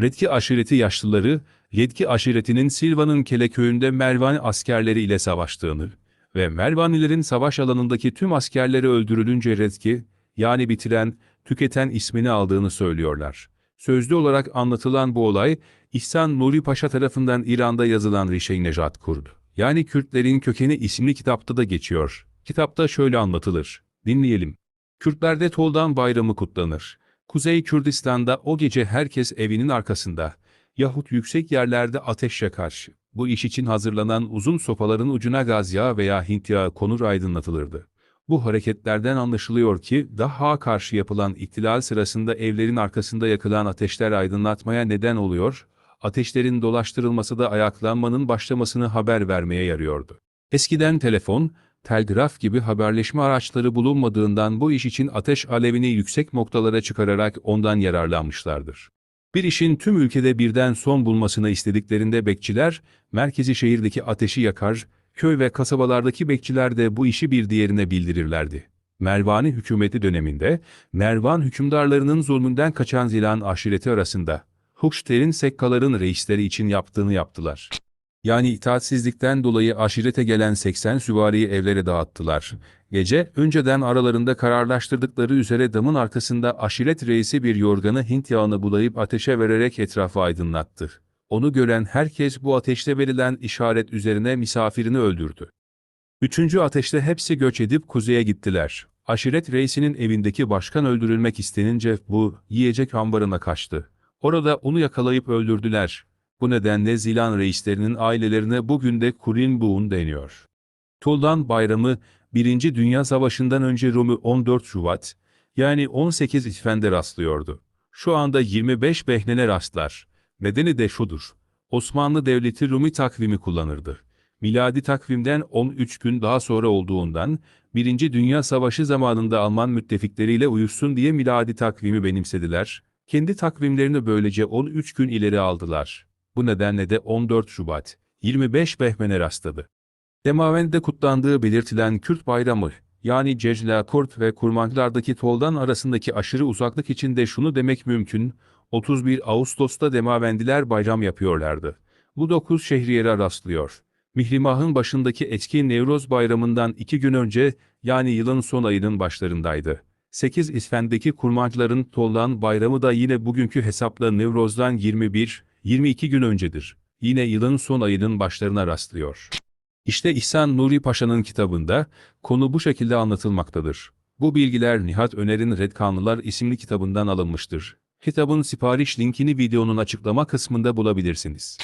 Redki aşireti yaşlıları, Yetki aşiretinin Silva'nın Kele köyünde Mervan askerleri ile savaştığını ve Mervanilerin savaş alanındaki tüm askerleri öldürülünce Redki, yani bitiren, tüketen ismini aldığını söylüyorlar. Sözlü olarak anlatılan bu olay, İhsan Nuri Paşa tarafından İran'da yazılan Rişey Nejat Kurd, yani Kürtlerin kökeni isimli kitapta da geçiyor. Kitapta şöyle anlatılır. Dinleyelim. Kürtlerde Toldan Bayramı kutlanır. Kuzey Kürdistan'da o gece herkes evinin arkasında yahut yüksek yerlerde ateş yakar. Bu iş için hazırlanan uzun sopaların ucuna gaz yağı veya Hint yağı konur aydınlatılırdı. Bu hareketlerden anlaşılıyor ki daha karşı yapılan ihtilal sırasında evlerin arkasında yakılan ateşler aydınlatmaya neden oluyor, ateşlerin dolaştırılması da ayaklanmanın başlamasını haber vermeye yarıyordu. Eskiden telefon, telgraf gibi haberleşme araçları bulunmadığından bu iş için ateş alevini yüksek noktalara çıkararak ondan yararlanmışlardır. Bir işin tüm ülkede birden son bulmasını istediklerinde bekçiler, merkezi şehirdeki ateşi yakar, köy ve kasabalardaki bekçiler de bu işi bir diğerine bildirirlerdi. Mervani hükümeti döneminde, Mervan hükümdarlarının zulmünden kaçan Zilan aşireti arasında, Hukşter'in sekkaların reisleri için yaptığını yaptılar. Yani itaatsizlikten dolayı aşirete gelen 80 süvariyi evlere dağıttılar. Gece, önceden aralarında kararlaştırdıkları üzere damın arkasında aşiret reisi bir yorganı Hint yağını bulayıp ateşe vererek etrafı aydınlattı. Onu gören herkes bu ateşte verilen işaret üzerine misafirini öldürdü. Üçüncü ateşte hepsi göç edip kuzeye gittiler. Aşiret reisinin evindeki başkan öldürülmek istenince bu, yiyecek ambarına kaçtı. Orada onu yakalayıp öldürdüler. Bu nedenle Zilan reislerinin ailelerine bugün de Kurin Buğun deniyor. Tuldan Bayramı, 1. Dünya Savaşı'ndan önce Rumi 14 Şubat, yani 18 İtfen'de rastlıyordu. Şu anda 25 Behne'ne rastlar. Nedeni de şudur. Osmanlı Devleti Rumi takvimi kullanırdı. Miladi takvimden 13 gün daha sonra olduğundan, 1. Dünya Savaşı zamanında Alman müttefikleriyle uyuşsun diye miladi takvimi benimsediler, kendi takvimlerini böylece 13 gün ileri aldılar. Bu nedenle de 14 Şubat, 25 Behmen'e rastladı. Demaven'de kutlandığı belirtilen Kürt bayramı, yani Cecla Kurt ve Kurmancılardaki Toldan arasındaki aşırı uzaklık içinde şunu demek mümkün, 31 Ağustos'ta Demavendiler bayram yapıyorlardı. Bu 9 şehriyere rastlıyor. Mihrimah'ın başındaki etki Nevroz bayramından iki gün önce, yani yılın son ayının başlarındaydı. 8 İsfend'deki kurmancıların Toldan bayramı da yine bugünkü hesapla Nevroz'dan 21, 22 gün öncedir. Yine yılın son ayının başlarına rastlıyor. İşte İhsan Nuri Paşa'nın kitabında konu bu şekilde anlatılmaktadır. Bu bilgiler Nihat Öner'in Red Kanlılar isimli kitabından alınmıştır. Kitabın sipariş linkini videonun açıklama kısmında bulabilirsiniz.